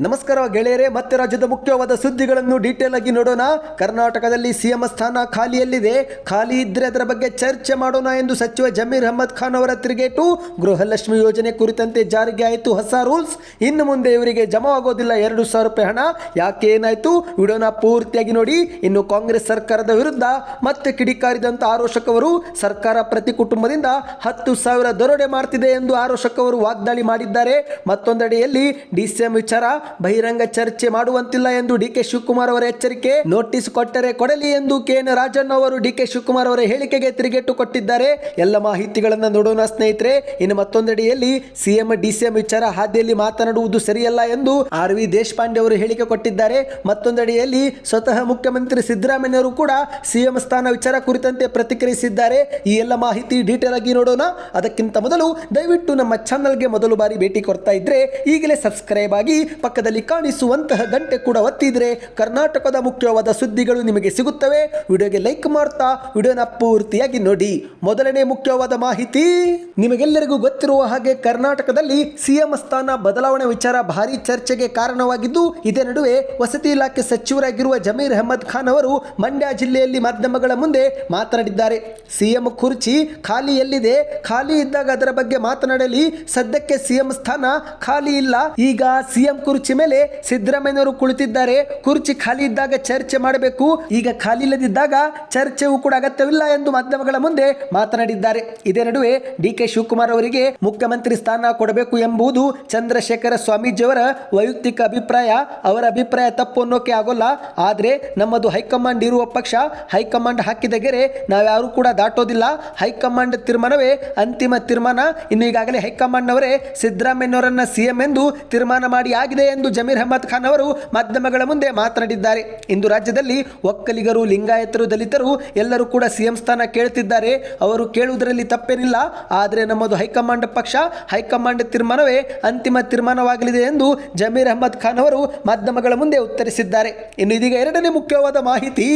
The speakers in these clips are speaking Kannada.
ನಮಸ್ಕಾರ ಗೆಳೆಯರೇ, ಮತ್ತೆ ರಾಜ್ಯದ ಮುಖ್ಯವಾದ ಸುದ್ದಿಗಳನ್ನು ಡೀಟೇಲ್ ಆಗಿ ನೋಡೋಣ. ಕರ್ನಾಟಕದಲ್ಲಿ ಸಿಎಂ ಸ್ಥಾನ ಖಾಲಿಯಲ್ಲಿದೆ. ಖಾಲಿ ಇದ್ರೆ ಅದರ ಬಗ್ಗೆ ಚರ್ಚೆ ಮಾಡೋಣ ಎಂದು ಸಚಿವ ಜಮೀರ್ ಅಹಮದ್ ಖಾನ್ ಅವರ ತಿರುಗೇಟು. ಗೃಹಲಕ್ಷ್ಮಿ ಯೋಜನೆ ಕುರಿತಂತೆ ಜಾರಿಗೆ ಆಯಿತು ಹೊಸ ರೂಲ್ಸ್ ಇನ್ನು ಮುಂದೆ ಇವರಿಗೆ ಜಮಾವಾಗೋದಿಲ್ಲ ಎರಡು ಸಾವಿರ ರೂಪಾಯಿ ಹಣ. ಯಾಕೆ ಏನಾಯ್ತು? ವಿಡಿಯೋನ ಪೂರ್ತಿಯಾಗಿ ನೋಡಿ. ಇನ್ನು ಕಾಂಗ್ರೆಸ್ ಸರ್ಕಾರದ ವಿರುದ್ಧ ಮತ್ತೆ ಕಿಡಿಕಾರಿದಂತ ಆರೋಷಕವರು ಸರ್ಕಾರ ಪ್ರತಿ ಕುಟುಂಬದಿಂದ ಹತ್ತು ಸಾವಿರ ದರೋಡೆ ಮಾಡ್ತಿದೆ ಎಂದು ಆರೋಷಕವರು ವಾಗ್ದಾಳಿ ಮಾಡಿದ್ದಾರೆ. ಮತ್ತೊಂದೆಡೆಯಲ್ಲಿ ಡಿಸಿಎಂ ವಿಚಾರ. ಬಹಿರಂಗ ಚರ್ಚೆ ಮಾಡುವಂತಿಲ್ಲ ಎಂದು ಡಿ ಕೆ ಶಿವಕುಮಾರ್ ಅವರ ಎಚ್ಚರಿಕೆ. ನೋಟಿಸ್ ಕೊಟ್ಟರೆ ಕೊಡಲಿ ಎಂದು ಕೆ ಎನ್ ರಾಜಣ್ಣ ಅವರು ಡಿ ಕೆ ಶಿವಕುಮಾರ್ ಅವರ ಹೇಳಿಕೆಗೆ ತಿರುಗೇಟು ಕೊಟ್ಟಿದ್ದಾರೆ. ಎಲ್ಲ ಮಾಹಿತಿಗಳನ್ನು ನೋಡೋಣ ಸ್ನೇಹಿತರೆ. ಇನ್ನು ಮತ್ತೊಂದೆಡೆಯಲ್ಲಿ ಸಿಎಂ, ಡಿಸಿಎಂ ವಿಚಾರ ಹಾದಿಯಲ್ಲಿ ಮಾತನಾಡುವುದು ಸರಿಯಲ್ಲ ಎಂದು ಆರ್ ವಿ ದೇಶಪಾಂಡೆ ಅವರು ಹೇಳಿಕೆ ಕೊಟ್ಟಿದ್ದಾರೆ. ಮತ್ತೊಂದೆಡೆಯಲ್ಲಿ ಸ್ವತಃ ಮುಖ್ಯಮಂತ್ರಿ ಸಿದ್ದರಾಮಯ್ಯವರು ಕೂಡ ಸಿಎಂ ಸ್ಥಾನ ವಿಚಾರ ಕುರಿತಂತೆ ಪ್ರತಿಕ್ರಿಯಿಸಿದ್ದಾರೆ. ಈ ಎಲ್ಲ ಮಾಹಿತಿ ಡೀಟೇಲ್ ಆಗಿ ನೋಡೋಣ. ಅದಕ್ಕಿಂತ ಮೊದಲು ದಯವಿಟ್ಟು ನಮ್ಮ ಚಾನಲ್ಗೆ ಮೊದಲು ಬಾರಿ ಭೇಟಿ ಕೊಡ್ತಾ ಇದ್ರೆ ಈಗಲೇ ಸಬ್ಸ್ಕ್ರೈಬ್ ಆಗಿ ಪಕ್ಕದಲ್ಲಿ ಕಾಣಿಸುವಂತಹ ಗಂಟೆ ಕೂಡ ಒತ್ತಿದ್ರೆ ಕರ್ನಾಟಕದ ಮುಖ್ಯವಾದ ಸುದ್ದಿಗಳು ನಿಮಗೆ ಸಿಗುತ್ತವೆ. ವಿಡಿಯೋಗೆ ಲೈಕ್ ಮಾಡ್ತಾ ವಿಡಿಯೋನ ಪೂರ್ತಿಯಾಗಿ ನೋಡಿ. ಮೊದಲನೇ ಮುಖ್ಯವಾದ ಮಾಹಿತಿ, ನಿಮಗೆಲ್ಲರಿಗೂ ಗೊತ್ತಿರುವ ಹಾಗೆ ಕರ್ನಾಟಕದಲ್ಲಿ ಸಿಎಂ ಸ್ಥಾನ ಬದಲಾವಣೆ ವಿಚಾರ ಭಾರಿ ಚರ್ಚೆಗೆ ಕಾರಣವಾಗಿದ್ದು, ಇದೇ ನಡುವೆ ವಸತಿ ಇಲಾಖೆ ಸಚಿವರಾಗಿರುವ ಜಮೀರ್ ಅಹಮದ್ ಖಾನ್ ಅವರು ಮಂಡ್ಯ ಜಿಲ್ಲೆಯಲ್ಲಿ ಮಾಧ್ಯಮಗಳ ಮುಂದೆ ಮಾತನಾಡಿದ್ದಾರೆ. ಸಿಎಂ ಕುರ್ಚಿ ಖಾಲಿ ಎಲ್ಲಿದೆ? ಖಾಲಿ ಇದ್ದಾಗ ಅದರ ಬಗ್ಗೆ ಮಾತನಾಡಲಿ. ಸದ್ಯಕ್ಕೆ ಸಿಎಂ ಸ್ಥಾನ ಖಾಲಿ ಇಲ್ಲ. ಈಗ ಸಿಎಂ ಕುರ್ಚಿ ಮೇಲೆ ಸಿದ್ದರಾಮಯ್ಯನವರು ಕುಳಿತಿದ್ದಾರೆ. ಕುರ್ಚಿ ಖಾಲಿ ಇದ್ದಾಗ ಚರ್ಚೆ ಮಾಡಬೇಕು. ಈಗ ಖಾಲಿ ಇಲ್ಲದಿದ್ದಾಗ ಚರ್ಚೆಯೂ ಕೂಡ ಅಗತ್ಯವಿಲ್ಲ ಎಂದು ಮಾಧ್ಯಮಗಳ ಮುಂದೆ ಮಾತನಾಡಿದ್ದಾರೆ. ಇದೇ ನಡುವೆ ಡಿ ಕೆ ಶಿವಕುಮಾರ್ ಅವರಿಗೆ ಮುಖ್ಯಮಂತ್ರಿ ಸ್ಥಾನ ಕೊಡಬೇಕು ಎಂಬುದು ಚಂದ್ರಶೇಖರ ಸ್ವಾಮೀಜಿಯವರ ವೈಯಕ್ತಿಕ ಅಭಿಪ್ರಾಯ. ಅವರ ಅಭಿಪ್ರಾಯ ತಪ್ಪು ಅನ್ನೋಕೆ ಆಗೋಲ್ಲ. ಆದರೆ ನಮ್ಮದು ಹೈಕಮಾಂಡ್ ಇರುವ ಪಕ್ಷ ಹೈಕಮಾಂಡ್ ಹಾಕಿದ ಗೆರೆ ನಾವ್ಯಾರೂ ಕೂಡ ದಾಟೋದಿಲ್ಲ. ಹೈಕಮಾಂಡ್ ತೀರ್ಮಾನವೇ ಅಂತಿಮ ತೀರ್ಮಾನ. ಇನ್ನು ಈಗಾಗಲೇ ಹೈಕಮಾಂಡ್ನವರೇ ಸಿದ್ದರಾಮಯ್ಯನವರನ್ನ ಸಿಎಂ ಎಂದು ತೀರ್ಮಾನ ಮಾಡಿ ಆಗಿದೆ. ಎಂದು ಜಮೀರ್ ಅಹಮದ್ ಖಾನ್ ಅವರು ಮಾಧ್ಯಮಗಳ ಮುಂದೆ ಮಾತನಾಡಿದ್ದಾರೆ. ಇಂದು ರಾಜ್ಯದಲ್ಲಿ ಒಕ್ಕಲಿಗರು, ಲಿಂಗಾಯತರು, ದಲಿತರು ಎಲ್ಲರೂ ಕೂಡ ಸಿಎಂ ಸ್ಥಾನ ಕೇಳ್ತಿದ್ದಾರೆ. ಅವರು ಕೇಳುವುದರಲ್ಲಿ ತಪ್ಪೇನಿಲ್ಲ. ಆದರೆ ನಮ್ಮದು ಹೈಕಮಾಂಡ್ ಪಕ್ಷ ಹೈಕಮಾಂಡ್ ತೀರ್ಮಾನವೇ ಅಂತಿಮ ತೀರ್ಮಾನವಾಗಲಿದೆ ಎಂದು ಜಮೀರ್ ಅಹಮದ್ ಖಾನ್ ಅವರು ಮಾಧ್ಯಮಗಳ ಮುಂದೆ ಉತ್ತರಿಸಿದ್ದಾರೆ. ಇನ್ನು ಇದೀಗ ಎರಡನೇ ಮುಖ್ಯವಾದ ಮಾಹಿತಿ,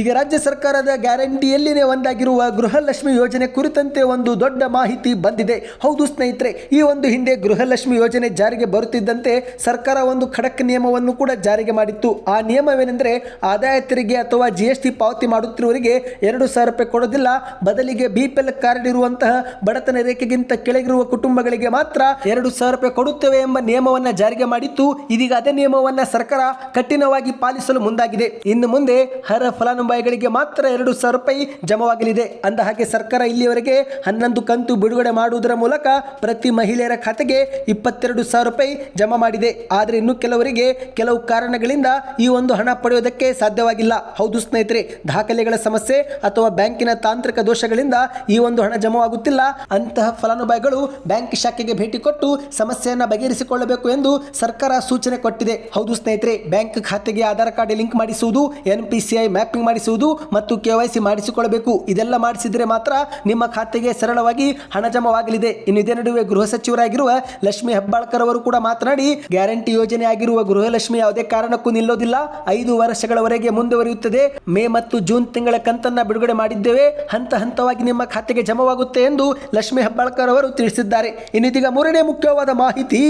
ಈಗ ರಾಜ್ಯ ಸರ್ಕಾರದ ಗ್ಯಾರಂಟಿಯಲ್ಲಿನೇ ಒಂದಾಗಿರುವ ಗೃಹಲಕ್ಷ್ಮಿ ಯೋಜನೆ ಕುರಿತಂತೆ ಒಂದು ದೊಡ್ಡ ಮಾಹಿತಿ ಬಂದಿದೆ. ಹೌದು ಸ್ನೇಹಿತರೆ, ಈ ಒಂದು ಹಿಂದೆ ಗೃಹಲಕ್ಷ್ಮಿ ಯೋಜನೆ ಜಾರಿಗೆ ಬರುತ್ತಿದ್ದಂತೆ ಸರ್ಕಾರ ಒಂದು ಖಡಕ್ ನಿಯಮವನ್ನು ಕೂಡ ಜಾರಿಗೆ ಮಾಡಿತ್ತು. ಆ ನಿಯಮವೇನೆಂದರೆ ಆದಾಯ ತೆರಿಗೆ ಅಥವಾ ಜಿ ಎಸ್ ಟಿ ಪಾವತಿ ಮಾಡುತ್ತಿರುವವರಿಗೆ ಎರಡು ಸಾವಿರ ರೂಪಾಯಿ ಕೊಡೋದಿಲ್ಲ. ಬದಲಿಗೆ ಬಿ ಪಿ ಎಲ್ ಕಾರ್ಡ್ ಇರುವಂತಹ ಬಡತನ ರೇಖೆಗಿಂತ ಕೆಳಗಿರುವ ಕುಟುಂಬಗಳಿಗೆ ಮಾತ್ರ ಎರಡು ಸಾವಿರ ರೂಪಾಯಿ ಕೊಡುತ್ತೇವೆ ಎಂಬ ನಿಯಮವನ್ನು ಜಾರಿಗೆ ಮಾಡಿತ್ತು. ಇದೀಗ ಅದೇ ನಿಯಮವನ್ನ ಸರ್ಕಾರ ಕಠಿಣವಾಗಿ ಪಾಲಿಸಲು ಮುಂದಾಗಿದೆ. ಇನ್ನು ಮುಂದೆ ಹರ ಫಲಾನುಭವಿಗಳಿಗೆ ಮಾತ್ರ ಎರಡು ಸಾವಿರ ರೂಪಾಯಿ ಜಮವಾಗಲಿದೆ. ಅಂದ ಹಾಗೆ ಸರ್ಕಾರ ಇಲ್ಲಿಯವರೆಗೆ ಹನ್ನೊಂದು ಕಂತು ಬಿಡುಗಡೆ ಮಾಡುವುದರ ಮೂಲಕ ಪ್ರತಿ ಮಹಿಳೆಯರ ಖಾತೆಗೆ ಇಪ್ಪತ್ತೆರಡು ಸಾವಿರ ರೂಪಾಯಿ ಜಮಾ ಮಾಡಿದೆ. ಆದರೆ ಇನ್ನು ಕೆಲವರಿಗೆ ಕೆಲವು ಕಾರಣಗಳಿಂದ ಈ ಒಂದು ಹಣ ಪಡೆಯೋದಕ್ಕೆ ಸಾಧ್ಯವಾಗಿಲ್ಲ. ಹೌದು ಸ್ನೇಹಿತರೆ, ದಾಖಲೆಗಳ ಸಮಸ್ಯೆ ಅಥವಾ ಬ್ಯಾಂಕಿನ ತಾಂತ್ರಿಕ ದೋಷಗಳಿಂದ ಈ ಒಂದು ಹಣ ಜಮವಾಗುತ್ತಿಲ್ಲ. ಅಂತಹ ಫಲಾನುಭವಿಗಳು ಬ್ಯಾಂಕ್ ಶಾಖೆಗೆ ಭೇಟಿ ಕೊಟ್ಟು ಸಮಸ್ಯೆಯನ್ನು ಬಗೆಹರಿಸಿಕೊಳ್ಳಬೇಕು ಎಂದು ಸರ್ಕಾರ ಸೂಚನೆ ಕೊಟ್ಟಿದೆ. ಹೌದು ಸ್ನೇಹಿತರೆ, ಬ್ಯಾಂಕ್ ಖಾತೆಗೆ ಆಧಾರ್ ಕಾರ್ಡ್ ಲಿಂಕ್ ಮಾಡಿಸುವುದು N P C I mapping ಮಾಡಿಸುವುದು ಮತ್ತು ಕೆ ವೈ ಸಿ ಮಾಡಿಸಿಕೊಳ್ಳಬೇಕು. ಇದೆಲ್ಲ ಮಾಡಿಸಿದರೆ ಮಾತ್ರ ನಿಮ್ಮ ಖಾತೆಗೆ ಸರಳವಾಗಿ ಹಣ ಜಮವಾಗಲಿದೆ. ಇನ್ನು ಇದೇ ನಡುವೆ ಗೃಹ ಸಚಿವರಾಗಿರುವ ಲಕ್ಷ್ಮಿ ಹೆಬ್ಬಾಳ್ಕರ್ ಅವರು ಕೂಡ ಮಾತನಾಡಿ ಗ್ಯಾರಂಟಿ ಯೋಜನೆ ಆಗಿರುವ ಗೃಹಲಕ್ಷ್ಮಿ ಯಾವುದೇ ಕಾರಣಕ್ಕೂ ನಿಲ್ಲೋದಿಲ್ಲ. ಐದು ವರ್ಷಗಳವರೆಗೆ ಮುಂದುವರಿಯುತ್ತದೆ. ಮೇ ಮತ್ತು ಜೂನ್ ತಿಂಗಳ ಕಂತನ್ನ ಬಿಡುಗಡೆ ಮಾಡಿದ್ದೇವೆ. ಹಂತ ಹಂತವಾಗಿ ನಿಮ್ಮ ಖಾತೆಗೆ ಜಮವಾಗುತ್ತೆ ಎಂದು ಲಕ್ಷ್ಮಿ ಹೆಬ್ಬಾಳ್ಕರ್ ಅವರು ತಿಳಿಸಿದ್ದಾರೆ. ಇನ್ನಿದೀಗ ಮೂರನೇ ಮುಖ್ಯವಾದ ಮಾಹಿತಿ.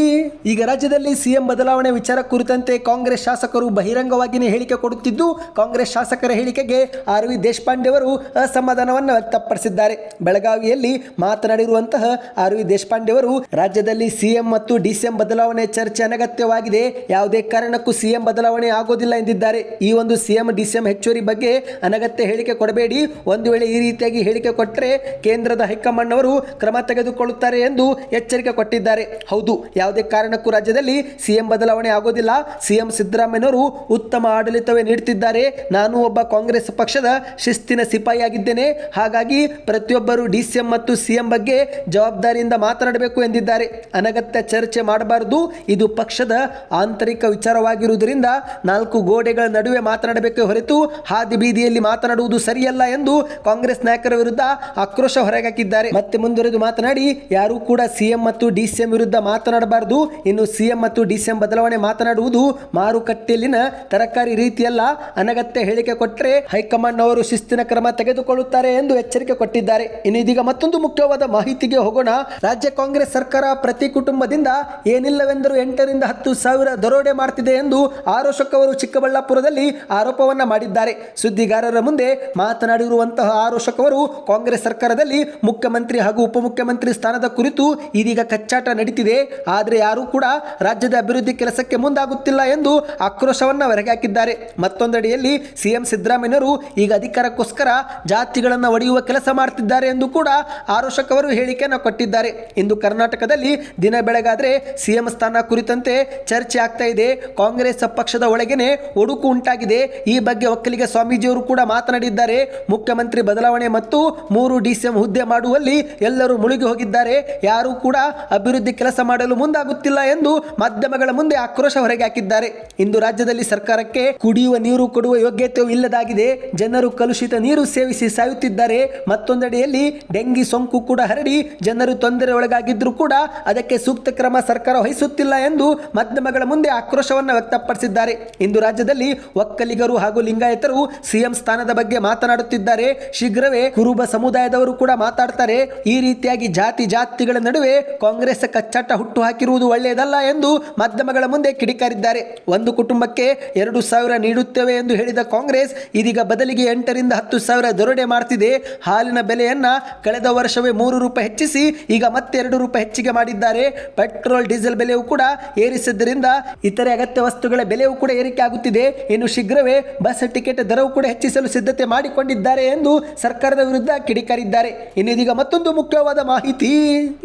ಈಗ ರಾಜ್ಯದಲ್ಲಿ ಸಿಎಂ ಬದಲಾವಣೆ ವಿಚಾರ ಕುರಿತಂತೆ ಕಾಂಗ್ರೆಸ್ ಶಾಸಕರು ಬಹಿರಂಗವಾಗಿಯೇ ಹೇಳಿಕೆ ಕೊಡುತ್ತಿದ್ದು, ಕಾಂಗ್ರೆಸ್ ಶಾಸಕರ ಹೇಳಿಕೆಗೆ ಆರ್ ವಿ ದೇಶಪಾಂಡೆ ಅವರು ಅಸಮಾಧಾನವನ್ನು ವ್ಯಕ್ತಪಡಿಸಿದ್ದಾರೆ. ಬೆಳಗಾವಿಯಲ್ಲಿ ಮಾತನಾಡಿರುವಂತಹ ಆರ್ ವಿ ದೇಶಪಾಂಡೆ ಅವರು, ರಾಜ್ಯದಲ್ಲಿ ಸಿಎಂ ಮತ್ತು ಡಿಸಿಎಂ ಬದಲಾವಣೆ ಚರ್ಚೆ ಅನಗತ್ಯವಾಗಿದೆ ಯಾವುದೇ ಕಾರಣಕ್ಕೂ ಸಿಎಂ ಬದಲಾವಣೆ ಆಗೋದಿಲ್ಲ ಎಂದಿದ್ದಾರೆ. ಈ ಒಂದು ಸಿಎಂ, ಡಿಸಿಎಂ ಹೆಚ್ಚುವರಿ ಬಗ್ಗೆ ಅನಗತ್ಯ ಹೇಳಿಕೆ ಕೊಡಬೇಡಿ. ಒಂದು ವೇಳೆ ಈ ರೀತಿಯಾಗಿ ಹೇಳಿಕೆ ಕೊಟ್ಟರೆ ಕೇಂದ್ರದ ಹೈಕಮಾಂಡ್ ಅವರು ಕ್ರಮ ತೆಗೆದುಕೊಳ್ಳುತ್ತಾರೆ ಎಂದು ಎಚ್ಚರಿಕೆ ಕೊಟ್ಟಿದ್ದಾರೆ. ಹೌದು, ಯಾವುದೇ ಕಾರಣಕ್ಕೂ ರಾಜ್ಯದಲ್ಲಿ ಸಿಎಂ ಬದಲಾವಣೆ ಆಗೋದಿಲ್ಲ. ಸಿಎಂ ಸಿದ್ದರಾಮಯ್ಯನವರು ಉತ್ತಮ ಆಡಳಿತವೇ ನೀಡುತ್ತಿದ್ದಾರೆ. ನಾನು ಒಬ್ಬ ಕಾಂಗ್ರೆಸ್ ಪಕ್ಷದ ಶಿಸ್ತಿನ ಸಿಪಾಯಿಯಾಗಿದ್ದೇನೆ. ಹಾಗಾಗಿ ಪ್ರತಿಯೊಬ್ಬರು ಡಿಸಿಎಂ ಮತ್ತು ಸಿಎಂ ಬಗ್ಗೆ ಜವಾಬ್ದಾರಿಯಿಂದ ಮಾತನಾಡಬೇಕು ಎಂದಿದ್ದಾರೆ. ಅನಗತ್ಯ ಚರ್ಚೆ ಮಾಡಬಾರದು. ಇದು ಪಕ್ಷದ ಆಂತರಿಕ ವಿಚಾರವಾಗಿರುವುದರಿಂದ ನಾಲ್ಕು ಗೋಡೆಗಳ ನಡುವೆ ಮಾತನಾಡಬೇಕೆ ಹೊರತು ಹಾದಿ ಬೀದಿಯಲ್ಲಿ ಮಾತನಾಡುವುದು ಸರಿಯಲ್ಲ ಎಂದು ಕಾಂಗ್ರೆಸ್ ನಾಯಕರ ವಿರುದ್ಧ ಆಕ್ರೋಶ ಹೊರಗಾಕಿದ್ದಾರೆ ಮತ್ತೆ ಮುಂದುವರೆದು ಮಾತನಾಡಿ, ಯಾರೂ ಕೂಡ ಸಿಎಂ ಮತ್ತು ಡಿಸಿಎಂ ವಿರುದ್ಧ ಮಾತನಾಡಬಾರದು. ಇನ್ನು ಸಿಎಂ ಮತ್ತು ಡಿಸಿಎಂ ಬದಲಾವಣೆ ಮಾತನಾಡುವುದು ಮಾರುಕಟ್ಟೆಯಲ್ಲಿನ ತರಕಾರಿ ರೀತಿಯಲ್ಲ. ಅನಗತ್ಯ ಹೇಳಿಕೆ ಕೊಟ್ಟರೆ ಹೈಕಮಾಂಡ್ ಅವರು ಶಿಸ್ತಿನ ಕ್ರಮ ತೆಗೆದುಕೊಳ್ಳುತ್ತಾರೆ ಎಂದು ಎಚ್ಚರಿಕೆ ಕೊಟ್ಟಿದ್ದಾರೆ. ಇನ್ನು ಇದೀಗ ಮತ್ತೊಂದು ಮುಖ್ಯವಾದ ಮಾಹಿತಿಗೆ ಹೋಗೋಣ. ರಾಜ್ಯ ಕಾಂಗ್ರೆಸ್ ಸರ್ಕಾರ ಪ್ರತಿ ಕುಟುಂಬದಿಂದ ಏನಿಲ್ಲವೆಂದರೂ ಎಂಟರಿಂದ ಹತ್ತು ಸಾವಿರ ದರೋಡೆ ಮಾಡ್ತಿದೆ ಎಂದು ಆರೋಶಕ್ ಚಿಕ್ಕಬಳ್ಳಾಪುರದಲ್ಲಿ ಆರೋಪವನ್ನ ಮಾಡಿದ್ದಾರೆ. ಸುದ್ದಿಗಾರರ ಮುಂದೆ ಮಾತನಾಡಿರುವಂತಹ ಆರೋಶಕ್ ಕಾಂಗ್ರೆಸ್ ಸರ್ಕಾರದಲ್ಲಿ ಮುಖ್ಯಮಂತ್ರಿ ಹಾಗೂ ಉಪಮುಖ್ಯಮಂತ್ರಿ ಸ್ಥಾನದ ಕುರಿತು ಇದೀಗ ಕಚ್ಚಾಟ ನಡೀತಿದೆ. ಆದರೆ ಯಾರೂ ಕೂಡ ರಾಜ್ಯದ ಅಭಿವೃದ್ಧಿ ಕೆಲಸಕ್ಕೆ ಮುಂದಾಗುತ್ತಿಲ್ಲ ಎಂದು ಆಕ್ರೋಶವನ್ನು ಹೊರಗಾಕಿದ್ದಾರೆ ಮತ್ತೊಂದೆಡೆಯಲ್ಲಿ ಸಿಎಂ ಸಿದ್ದರಾಮಯ್ಯರು ಈಗ ಅಧಿಕಾರಕ್ಕೋಸ್ಕರ ಜಾತಿಗಳನ್ನು ಒಡೆಯುವ ಕೆಲಸ ಮಾಡ್ತಿದ್ದಾರೆ ಎಂದು ಕೂಡ ಆರೋಶಕ್ ಅವರು ಹೇಳಿಕೆಯನ್ನು ಕೊಟ್ಟಿದ್ದಾರೆ. ಇಂದು ಕರ್ನಾಟಕದಲ್ಲಿ ದಿನ ಬೆಳಗಾದರೆ ಸಿಎಂ ಸ್ಥಾನ ಕುರಿತಂತೆ ಚರ್ಚೆ ಆಗ್ತಾ ಇದೆ. ಕಾಂಗ್ರೆಸ್ ಪಕ್ಷದ ಒಳಗೇನೆ ಒಡುಕು ಉಂಟಾಗಿದೆ. ಈ ಬಗ್ಗೆ ಒಕ್ಕಲಿಗ ಸ್ವಾಮೀಜಿಯವರು ಕೂಡ ಮಾತನಾಡಿದ್ದಾರೆ. ಮುಖ್ಯಮಂತ್ರಿ ಬದಲಾವಣೆ ಮತ್ತು ಮೂರು ಡಿಸಿಎಂ ಹುದ್ದೆ ಮಾಡುವಲ್ಲಿ ಎಲ್ಲರೂ ಮುಳುಗಿ ಹೋಗಿದ್ದಾರೆ. ಯಾರೂ ಕೂಡ ಅಭಿವೃದ್ಧಿ ಕೆಲಸ ಮಾಡಲು ಮುಂದಾಗುತ್ತಿಲ್ಲ ಎಂದು ಮಾಧ್ಯಮಗಳ ಮುಂದೆ ಆಕ್ರೋಶ ಹೊರಗೆ ಹಾಕಿದ್ದಾರೆ. ಇಂದು ರಾಜ್ಯದಲ್ಲಿ ಸರ್ಕಾರಕ್ಕೆ ಕುಡಿಯುವ ನೀರು ಕೊಡುವ ಯೋಗ್ಯತೆಯೂ ಇಲ್ಲದಾಗಿದೆ. ಜನರು ಕಲುಷಿತ ನೀರು ಸೇವಿಸಿ ಸಾಯುತ್ತಿದ್ದಾರೆ. ಮತ್ತೊಂದೆಡೆಯಲ್ಲಿ ಡೆಂಗಿ ಸೋಂಕು ಕೂಡ ಹರಡಿ ಜನರು ತೊಂದರೆ ಒಳಗಾಗಿದ್ರು ಕೂಡ ಅದಕ್ಕೆ ಸೂಕ್ತ ಕ್ರಮ ಸರ್ಕಾರ ವಹಿಸುತ್ತಿಲ್ಲ ಎಂದು ಮಾಧ್ಯಮಗಳ ಮುಂದೆ ಆಕ್ರೋಶವನ್ನು ವ್ಯಕ್ತಪಡಿಸಿದ್ದಾರೆ. ಇಂದು ರಾಜ್ಯದಲ್ಲಿ ಒಕ್ಕಲಿಗರು ಹಾಗೂ ಲಿಂಗಾಯತರು ಸಿಎಂ ಸ್ಥಾನದ ಬಗ್ಗೆ ಮಾತನಾಡುತ್ತಿದ್ದಾರೆ. ಶೀಘ್ರವೇ ಕುರುಬ ಸಮುದಾಯದವರು ಕೂಡ ಮಾತಾಡ್ತಾರೆ. ಈ ರೀತಿಯಾಗಿ ಜಾತಿ ಜಾತಿಗಳ ನಡುವೆ ಕಾಂಗ್ರೆಸ್ ಕಚ್ಚಾಟ ಹುಟ್ಟು ಹಾಕಿರುವುದು ಒಳ್ಳೆಯದಲ್ಲ ಎಂದು ಮಾಧ್ಯಮಗಳ ಮುಂದೆ ಕಿಡಿಕಾರಿದ್ದಾರೆ. ಒಂದು ಕುಟುಂಬಕ್ಕೆ ಎರಡು ಸಾವಿರ ನೀಡುತ್ತೇವೆ ಎಂದು ಹೇಳಿದ ಕಾಂಗ್ರೆಸ್ ಇದೀಗ ಬದಲಿಗೆ ಎಂಟರಿಂದ ಹತ್ತು ಸಾವಿರ ದರೋಡೆ ಮಾಡ್ತಿದೆ. ಹಾಲಿನ ಬೆಲೆಯನ್ನ ಕಳೆದ ವರ್ಷವೇ ಮೂರು ರೂಪಾಯಿ ಹೆಚ್ಚಿಸಿ ಈಗ ಮತ್ತೆ ಎರಡು ರೂಪಾಯಿ ಹೆಚ್ಚಿಗೆ ಮಾಡಿದ್ದಾರೆ. ಪೆಟ್ರೋಲ್, ಡೀಸೆಲ್ ಬೆಲೆಯೂ ಕೂಡ ಏರಿಸಿದ್ದರಿಂದ ಇತರೆ ಅಗತ್ಯ ವಸ್ತುಗಳ ಬೆಲೆಯೂ ಕೂಡ ಏರಿಕೆ ಆಗುತ್ತಿದೆ. ಇನ್ನು ಶೀಘ್ರವೇ ಬಸ್ ಟಿಕೆಟ್ ದರವು ಕೂಡ ಹೆಚ್ಚಿಸಲು ಸಿದ್ಧತೆ ಮಾಡಿಕೊಂಡಿದ್ದಾರೆ ಎಂದು ಸರ್ಕಾರದ ವಿರುದ್ಧ ಕಿಡಿಕಾರಿದ್ದಾರೆ. ಇನ್ನು ಇದೀಗ ಮತ್ತೊಂದು ಮುಖ್ಯವಾದ ಮಾಹಿತಿ.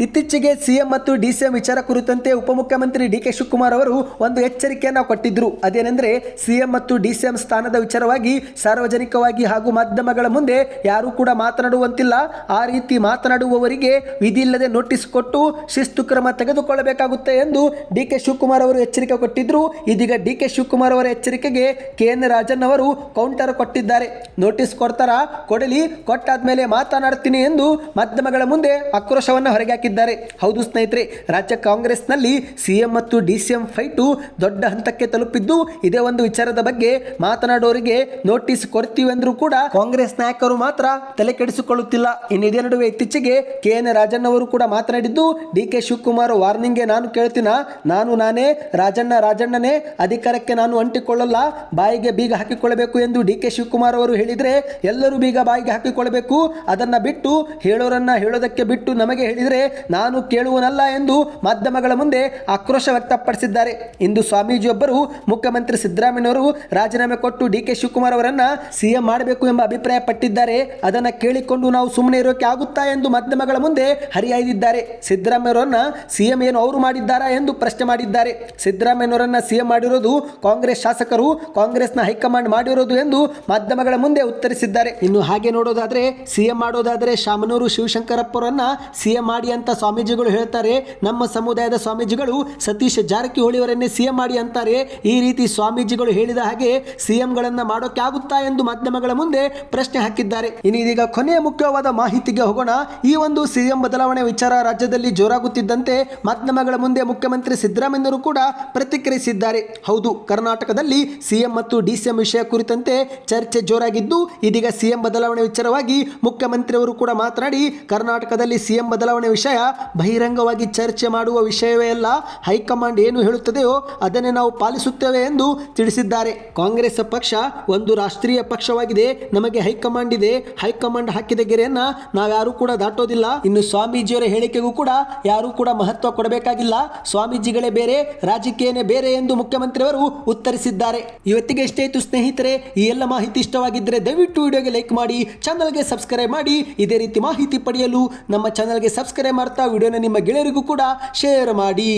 ಇತ್ತೀಚೆಗೆ ಸಿಎಂ ಮತ್ತು ಡಿಸಿಎಂ ವಿಚಾರ ಕುರಿತಂತೆ ಉಪಮುಖ್ಯಮಂತ್ರಿ ಡಿ ಕೆ ಶಿವಕುಮಾರ್ ಅವರು ಒಂದು ಎಚ್ಚರಿಕೆಯನ್ನು ಕೊಟ್ಟಿದ್ರು. ಅದೇನೆಂದ್ರೆ ಸಿಎಂ ಮತ್ತು ಡಿಸಿಎಂ ಸ್ಥಾನದ ವಿಚಾರವಾಗಿ ಸಾರ್ವಜನಿಕವಾಗಿ ಹಾಗೂ ಮಾಧ್ಯಮಗಳ ಮುಂದೆ ಯಾರೂ ಕೂಡ ಮಾತನಾಡುವಂತಿಲ್ಲ. ಆ ರೀತಿ ಮಾತನಾಡುವವರಿಗೆ ವಿಧಿ ಇಲ್ಲದೆ ನೋಟಿಸ್ ಕೊಟ್ಟು ಶಿಸ್ತು ಕ್ರಮ ತೆಗೆದುಕೊಳ್ಳಬೇಕಾಗುತ್ತೆ ಎಂದು ಡಿ ಕೆ ಶಿವಕುಮಾರ್ ಅವರು ಎಚ್ಚರಿಕೆ ಕೊಟ್ಟಿದ್ರು. ಇದೀಗ ಡಿ ಕೆ ಶಿವಕುಮಾರ್ ಅವರ ಎಚ್ಚರಿಕೆಗೆ ಕೆ ಎನ್ ರಾಜನ್ ಅವರು ಕೌಂಟರ್ ಕೊಟ್ಟಿದ್ದಾರೆ. ನೋಟಿಸ್ ಕೊಡ್ತಾರಾ, ಕೊಡಲಿ, ಕೊಟ್ಟಾದ್ಮೇಲೆ ಮಾತನಾಡ್ತೀನಿ ಎಂದು ಮಾಧ್ಯಮಗಳ ಮುಂದೆ ಆಕ್ರೋಶವನ್ನು ಹೊರಗೆ ಹಾಕಿದ್ದಾರೆ ಹೌದು ಸ್ನೇಹಿತರೆ, ರಾಜ್ಯ ಕಾಂಗ್ರೆಸ್ನಲ್ಲಿ ಸಿಎಂ ಮತ್ತು ಡಿ ಡಿಸಿಎಂ ಫೈಟು ದೊಡ್ಡ ಹಂತಕ್ಕೆ ತಲುಪಿದ್ದು, ಇದೇ ಒಂದು ವಿಚಾರದ ಬಗ್ಗೆ ಮಾತನಾಡೋರಿಗೆ ನೋಟಿಸ್ ಕೊಡ್ತೀವಿ ಅಂದ್ರೂ ಕೂಡ ಕಾಂಗ್ರೆಸ್ ನಾಯಕರು ಮಾತ್ರ ತಲೆ ಕೆಡಿಸಿಕೊಳ್ಳುತ್ತಿಲ್ಲ. ಇನ್ನು ಇದೇ ನಡುವೆ ಇತ್ತೀಚೆಗೆ ಕೆ ಎನ್ ರಾಜನ್ ಅವರು ಕೂಡ ಮಾತನಾಡಿದ್ದು ಡಿ ಕೆ ಶಿವಕುಮಾರ್ ವಾರ್ನಿಂಗ್ಗೆ ನಾನು ಕೇಳ್ತೀನ? ನಾನು ನಾನೇ ರಾಜಣ್ಣ, ರಾಜಣ್ಣನೇ, ಅಧಿಕಾರಕ್ಕೆ ನಾನು ಅಂಟಿಕೊಳ್ಳಲ್ಲ. ಬಾಯಿಗೆ ಬೀಗ ಹಾಕಿಕೊಳ್ಳಬೇಕು ಎಂದು ಡಿ ಕೆ ಶಿವಕುಮಾರ್ ಅವರು ಹೇಳಿದರೆ ಎಲ್ಲರೂ ಬೀಗ ಬಾಯಿಗೆ ಹಾಕಿಕೊಳ್ಳಬೇಕು. ಅದನ್ನ ಬಿಟ್ಟು ಹೇಳೋರನ್ನ ಹೇಳೋದಕ್ಕೆ ಬಿಟ್ಟು ನಮಗೆ ಹೇಳಿದರೆ ನಾನು ಕೇಳುವನಲ್ಲ ಎಂದು ಮಾಧ್ಯಮಗಳ ಮುಂದೆ ಆಕ್ರೋಶ ವ್ಯಕ್ತಪಡಿಸಿದ್ದಾರೆ. ಇಂದು ಸ್ವಾಮೀಜಿಯೊಬ್ಬರು ಮುಖ್ಯಮಂತ್ರಿ ಸಿದ್ದರಾಮಯ್ಯವರು ರಾಜೀನಾಮೆ ಕೊಟ್ಟು ಡಿ ಕೆ ಶಿವಕುಮಾರ್ ಅವರನ್ನು ಸಿಎಂ ಮಾಡಬೇಕು ಎಂಬ ಅಭಿಪ್ರಾಯ ಪಟ್ಟಿದ್ದಾರೆ ಅದನ್ನ ಕೇಳಿಕೊಂಡು ನಾವು ಸುಮ್ಮನೆ ಇರೋಕೆ ಆಗುತ್ತಾ ಎಂದು ಮಾಧ್ಯಮಗಳ ಮುಂದೆ ಹರಿಹಾಯ್ದಿದ್ದಾರೆ. ಸಿದ್ದರಾಮಯ್ಯವರನ್ನ ಸಿಎಂ ಏನು ಅವರು ಮಾಡಿದ್ದಾರಾ ಎಂದು ಪ್ರಶ್ನೆ ಮಾಡಿದ್ದಾರೆ. ಸಿದ್ದರಾಮಯ್ಯನವರನ್ನ ಸಿಎಂ ಮಾಡಿರೋದು ಕಾಂಗ್ರೆಸ್ ಶಾಸಕರು, ಕಾಂಗ್ರೆಸ್ನ ಹೈಕಮಾಂಡ್ ಮಾಡಿರೋದು ಎಂದು ಮಾಧ್ಯಮಗಳ ಮುಂದೆ ಉತ್ತರಿಸಿದ್ದಾರೆ. ಇನ್ನು ಹಾಗೆ ನೋಡೋದಾದ್ರೆ, ಸಿಎಂ ಮಾಡೋದಾದ್ರೆ ಶಾಮನೂರು ಶಿವಶಂಕರಪ್ಪರನ್ನ ಸಿಎಂ ಮಾಡಿ ಅಂತ ಸ್ವಾಮೀಜಿಗಳು ಹೇಳ್ತಾರೆ. ನಮ್ಮ ಸಮುದಾಯದ ಸ್ವಾಮೀಜಿಗಳು ಸತೀಶ್ ಜಾರಕಿಹೊಳಿ ಅವರನ್ನೇ ಸಿಎಂ ಮಾಡಿ ಅಂತಾರೆ. ಈ ರೀತಿ ಸ್ವಾಮೀಜಿಗಳು ಹೇಳಿದ ಹಾಗೆ ಸಿಎಂಗಳನ್ನ ಮಾಡೋಕೆ ಆಗುತ್ತಾ ಎಂದು ಮಾಧ್ಯಮಗಳ ಮುಂದೆ ಪ್ರಶ್ನೆ ಹಾಕಿದ್ದಾರೆ. ಇನ್ನು ಇದೀಗ ಕೊನೆಯ ಮುಖ್ಯವಾದ ಮಾಹಿತಿಗೆ ಹೋಗೋಣ. ಈ ಒಂದು ಸಿಎಂ ಬದಲಾವಣೆ ವಿಚಾರ ರಾಜ್ಯದಲ್ಲಿ ಜೋರಾಗುತ್ತಿದ್ದಂತೆ ಮಾಧ್ಯಮಗಳ ಮುಂದೆ ಮುಖ್ಯಮಂತ್ರಿ ಸಿದ್ದರಾಮಯ್ಯರು ಕೂಡ ಪ್ರತಿಕ್ರಿಯಿಸಿದ್ದಾರೆ. ಹೌದು, ಕರ್ನಾಟಕದಲ್ಲಿ ಸಿಎಂ ಮತ್ತು ಡಿಸಿಎಂ ವಿಷಯ ಕುರಿತಂತೆ ಚರ್ಚೆ ಜೋರಾಗಿದ್ದು, ಇದೀಗ ಸಿಎಂ ಬದಲಾವಣೆ ವಿಚಾರವಾಗಿ ಮುಖ್ಯಮಂತ್ರಿಯವರು ಕೂಡ ಮಾತನಾಡಿ, ಕರ್ನಾಟಕದಲ್ಲಿ ಸಿಎಂ ಬದಲಾವಣೆ ವಿಷಯ ಬಹಿರಂಗವಾಗಿ ಚರ್ಚೆ ಮಾಡುವ ವಿಷಯವೇ ಅಲ್ಲ, ಹೈಕಮಾಂಡ್ ಏನು ಹೇಳುತ್ತದೆಯೋ ಅದನ್ನೇ ನಾವು ಪಾಲಿಸುತ್ತೇವೆ ಎಂದು ತಿಳಿಸಿದ್ದಾರೆ. ಕಾಂಗ್ರೆಸ್ ಪಕ್ಷ ಒಂದು ರಾಷ್ಟ್ರೀಯ ಪಕ್ಷವಾಗಿದೆ, ನಮಗೆ ಹೈಕಮಾಂಡ್ ಇದೆ, ಹೈಕಮಾಂಡ್ ಹಾಕಿದ ಗೆರೆಯನ್ನ ನಾವ್ಯಾರೂ ಕೂಡ ದಾಟೋದಿಲ್ಲ. ಇನ್ನು ಸ್ವಾಮೀಜಿಯವರ ಹೇಳಿಕೆಗೂ ಕೂಡ ಯಾರೂ ಕೂಡ ಮಹತ್ವ ಕೊಡಬೇಕಾಗಿಲ್ಲ. ಸ್ವಾಮೀಜಿಗಳೇ ಬೇರೆ ರಾಜಕೀಯನೇ ಬೇರೆ ಎಂದು ಮುಖ್ಯಮಂತ್ರಿಯವರು ಉತ್ತರಿಸಿದ್ದಾರೆ. ಇವತ್ತಿಗೆ ಎಷ್ಟೇ ಇತ್ತು ಸ್ನೇಹಿತರೆ, ಈ ಎಲ್ಲ ಮಾಹಿತಿ ಇಷ್ಟವಾಗಿದ್ದರೆ ದಯವಿಟ್ಟು ವಿಡಿಯೋಗೆ ಲೈಕ್ ಮಾಡಿ, ಚಾನಲ್ಗೆ ಸಬ್ಸ್ಕ್ರೈಬ್ ಮಾಡಿ, ಇದೇ ರೀತಿ ಮಾಹಿತಿ ಪಡೆಯಲು ನಮ್ಮ ಚಾನಲ್ಗೆ ಸಬ್ಸ್ಕ್ರೈಬ್ ಮಾಡ್ತಾ ವಿಡಿಯೋನ ನಿಮ್ಮ ಗೆಳೆಯರಿಗೂ ಕೂಡ ಶೇರ್ ಮಾಡಿ.